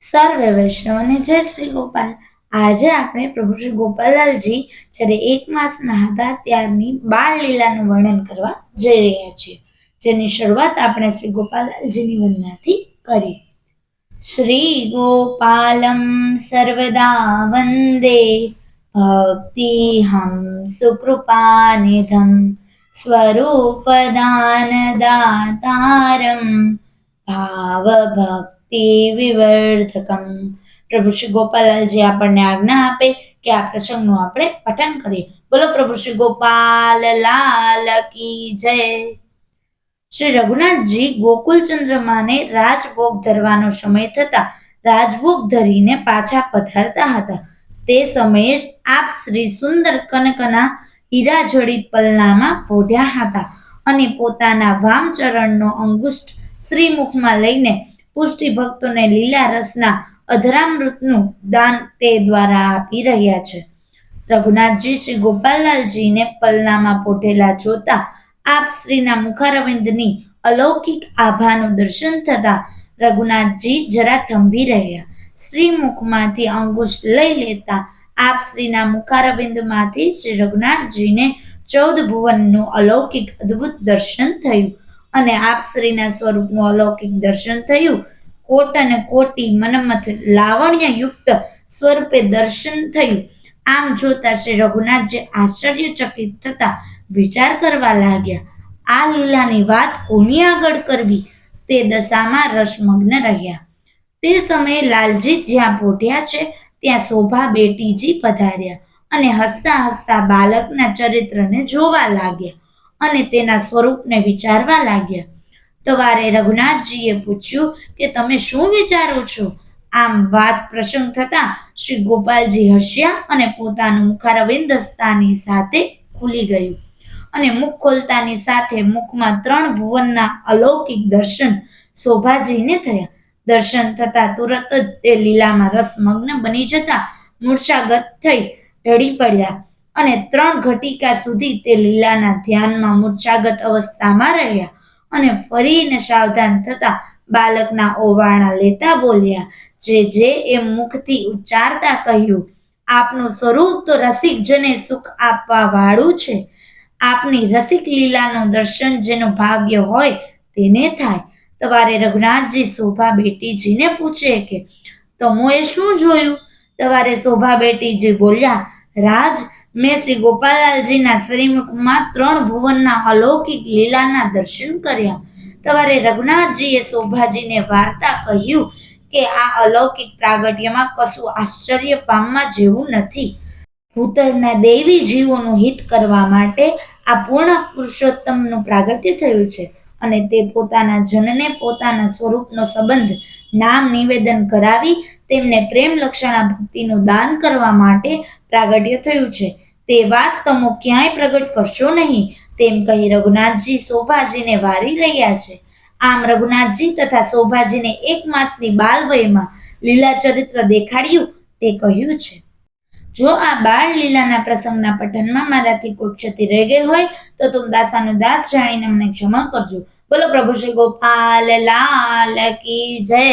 સર્વે વૈષ્ણવને જય શ્રી ગોપાલ. આજે આપણે પ્રભુ શ્રી ગોપાલાલજી જ્યારે એક માસના હતા ત્યારની બાળ લીલાનું વર્ણન કરવા જઈ રહ્યા છીએ. જેની શરૂઆત આપણે શ્રી ગોપાલાલજીની વંદનાથી કરી. શ્રી ગોપાલમ સર્વદા વંદે. ભક્તિહમ સુકૃપાનિધમ. ભાવ ભાવભક્તિ વિવર્ધકમ. પ્રભુ શ્રી ગોપાલજી આપણને આજ્ઞા આપે કે આ પ્રસંગનું આપણે પઠન કરીએ. બોલો પ્રભુ શ્રી ગોપાલ, લાલ કી જય. શ્રી રઘુનાથજી ગોકુલચંદ્રમાને રાજભોગ ધરવાનો સમય થતા રાજભોગ ધરીને પાછા પધારતા હતા. તે સમયે આપ શ્રી સુંદર કનકના હીરા જડિત પલનામાં પોઢ્યા હતા અને પોતાના વામચરણનો અંગુષ્ઠ શ્રીમુખમાં લઈને પુષ્ટિ ભક્તોને લીલા રસના અધરામૃતનું દાન તે દ્વારા આપી રહ્યા છે. રઘુનાથજી શ્રી ગોપાલલાલજીને પલનામાં પોઢેલા જોતા આપ શ્રીના મુખારવિંદની અલૌકિક આભાનું દર્શન થતા રઘુનાથજી જરા થંભી રહ્યા. શ્રી મુખમાંથી અંગુશ લઈ લેતા આપ શ્રીના મુખારવિંદમાંથી શ્રી રઘુનાથજીને ચૌદ ભુવનનું અલૌકિક અદ્ભુત દર્શન થયું. અને આપશ્રીના સ્વરૂપનું અલૌકિક દર્શન થયું. કોટ અને કોટી મનમથ લાવણ્ય યુક્ત સ્વરૂપે દર્શન થયું. આમ જોતા શ્રી રઘુનાથજી આશ્ચર્યચકિત થતા વિચાર કરવા લાગ્યા. આ લીલાની વાત કોની આગળ કરવી? તે દશામાં રસમગ્ન રહ્યા. તે સમયે લાલજી જ્યાં પોઢ્યા છે, ત્યાં શોભા બેટીજી પધાર્યા અને હસતા હસતા બાલકના ચરિત્રને જોવા લાગ્યા. અને તેના સ્વરૂપને વિચારવા લાગ્યા. તવારે રઘુનાથજીએ પૂછ્યું કે, તમે શું વિચારો છો? આમ વાત પ્રસંગ થતા શ્રી ગોપાલજી હસ્યા અને પોતાનું મુખારવિંદ હસ્તાની સાથે ખુલી ગયું અને મુખ ખોલતાની સાથે મુખમાં ત્રણ ભુવનના અલૌકિક દર્શન શોભાજીને થયા. દર્શન થતા તુરત જ તે લીલામાં રસમગ્ન બની જતા મૂર્છાગત થઈ ઢળી પડ્યા. અને ત્રણ ઘટિકા સુધી તે લીલાના ધ્યાનમાં મૂર્છાગત અવસ્થામાં રહ્યા અને ફરીને સાવધાન થતા બાળકના ઓવારણા લેતા બોલ્યા, જે જે, એ મુખથી ઉચ્ચારતા કહ્યું, આપનું સ્વરૂપ તો રસિકજને સુખ આપવા વાળું છે. આપની રસિક લીલાનું દર્શન જેનું ભાગ્ય હોય તેને થાય. તમારે રઘુનાથજી શોભા બેટીજીને પૂછે કે, તમોએ શું જોયું? તમારે શોભા બેટીજી બોલ્યા, રાજ મેં શ્રી ગોપાલાલજીના શ્રીમુખમાં ત્રણ ભુવનના અલૌકિક લીલાના દર્શન કર્યા. તમારે રઘુનાથજીએ શોભાજીને વાર્તા કહ્યું કે આ અલૌકિક પ્રાગટ્યમાં કશું આશ્ચર્ય પામવા જેવું નથી. ભૂતળના દેવી જીવોનું હિત કરવા માટે આ પૂર્ણ પુરુષોત્તમનું પ્રાગટ્ય થયું છે. અને તે પોતાના જનને પોતાના સ્વરૂપનો સંબંધ નામ નિવેદન કરાવી તેમને પ્રેમ લક્ષણા ભક્તિનું દાન કરવા માટે પ્રાગટ્ય થયું છે. તે વાત તમો ક્યાંય પ્રગટ કરશો નહીં, તેમ કહી રઘુનાથજી શોભાજીને વારી રહ્યા છે. આમ રઘુનાથજી તથા શોભાજીને એક માસની બાલવયમાં લીલા ચરિત્ર દેખાડ્યું તે કહ્યું છે. જો આ બાળ લીલાના પ્રસંગના પઠનમાં મારાથી કોઈ ક્ષતિ રહી ગઈ હોય, તો તું દાસાનો દાસ જાણીને મને ક્ષમા કરજો. બોલો પ્રભુ શ્રી ગોપાલ, લાલ કી જય.